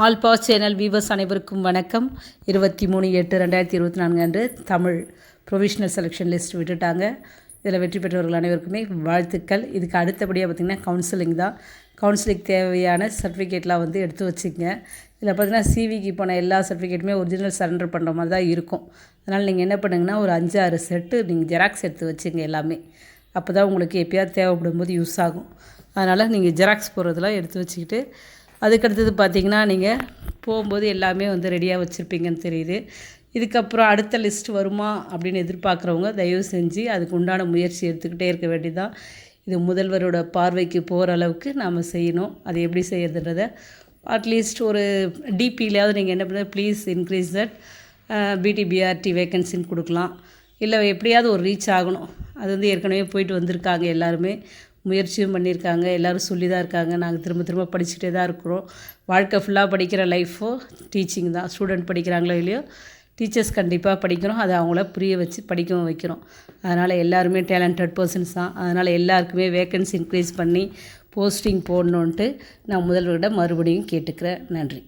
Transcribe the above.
All pass channel viewers அனைவருக்கும் வணக்கம். இருபத்தி மூணு எட்டு ரெண்டாயிரத்தி இருபத்தி நான்கு அன்று தமிழ் ப்ரொவிஷனல் செலெக்ஷன் லிஸ்ட் விட்டுட்டாங்க. இதில் வெற்றி பெற்றவர்கள் அனைவருக்குமே வாழ்த்துக்கள். இதுக்கு அடுத்தபடியாக பார்த்திங்கன்னா கவுன்சிலிங் தான். கவுன்சிலிங் தேவையான சர்டிஃபிகேட்லாம் வந்து எடுத்து வச்சுக்கங்க. இதில் பார்த்திங்கன்னா சிவிக்கு போன எல்லா சர்டிஃபிகேட்டுமே ஒரிஜினல் சரண்டர் பண்ணுற மாதிரி தான் இருக்கும். அதனால் நீங்கள் என்ன பண்ணுங்கன்னா ஒரு அஞ்சு ஆறு செட்டு நீங்கள் ஜெராக்ஸ் எடுத்து வச்சுங்க எல்லாமே. அப்போ தான் உங்களுக்கு எப்பயாவது தேவைப்படும் போது யூஸ் ஆகும். அதனால் நீங்கள் ஜெராக்ஸ் போடுறதெல்லாம் எடுத்து வச்சுக்கிட்டு அதுக்கடுத்தது பார்த்திங்கன்னா நீங்கள் போகும்போது எல்லாமே வந்து ரெடியாக வச்சுருப்பீங்கன்னு தெரியுது. இதுக்கப்புறம் அடுத்த லிஸ்ட் வருமா அப்படின்னு எதிர்பார்க்குறவங்க தயவு செஞ்சு அதுக்கு உண்டான முயற்சி எடுத்துக்கிட்டே இருக்க வேண்டியதான் இது முதல்வரோட பார்வைக்கு போகிற அளவுக்கு நாம் செய்யணும். அது எப்படி செய்கிறதுன்றத அட்லீஸ்ட் ஒரு டிபியிலாவது நீங்கள் என்ன பண்ணுறது please increase that B T B R T வேக்கன்சின்னு கொடுக்கலாம். இல்லை எப்படியாவது ஒரு ரீச் ஆகணும். அது வந்து ஏற்கனவே போயிட்டு வந்திருக்காங்க எல்லாருமே. முயற்சியும் பண்ணியிருக்காங்க. எல்லோரும் சொல்லி தான் இருக்காங்க. நாங்கள் திரும்ப திரும்ப படிச்சுட்டே தான் இருக்கிறோம். வாழ்க்கை ஃபுல்லாக படிக்கிற லைஃபோ டீச்சிங் தான். ஸ்டூடெண்ட் படிக்கிறாங்களோ இல்லையோ டீச்சர்ஸ் கண்டிப்பாக படிக்கிறோம் அதை அவங்கள புரிய வச்சு படிக்கவும் வைக்கிறோம் அதனால் எல்லாருமே டேலண்டட் பர்சன்ஸ் தான். அதனால் எல்லாருக்குமே வேக்கன்சி இன்க்ரீஸ் பண்ணி போஸ்டிங் போடணுன்ட்டு நான் முதல்வரிடம் மறுபடியும் கேட்டுக்கிறேன். நன்றி.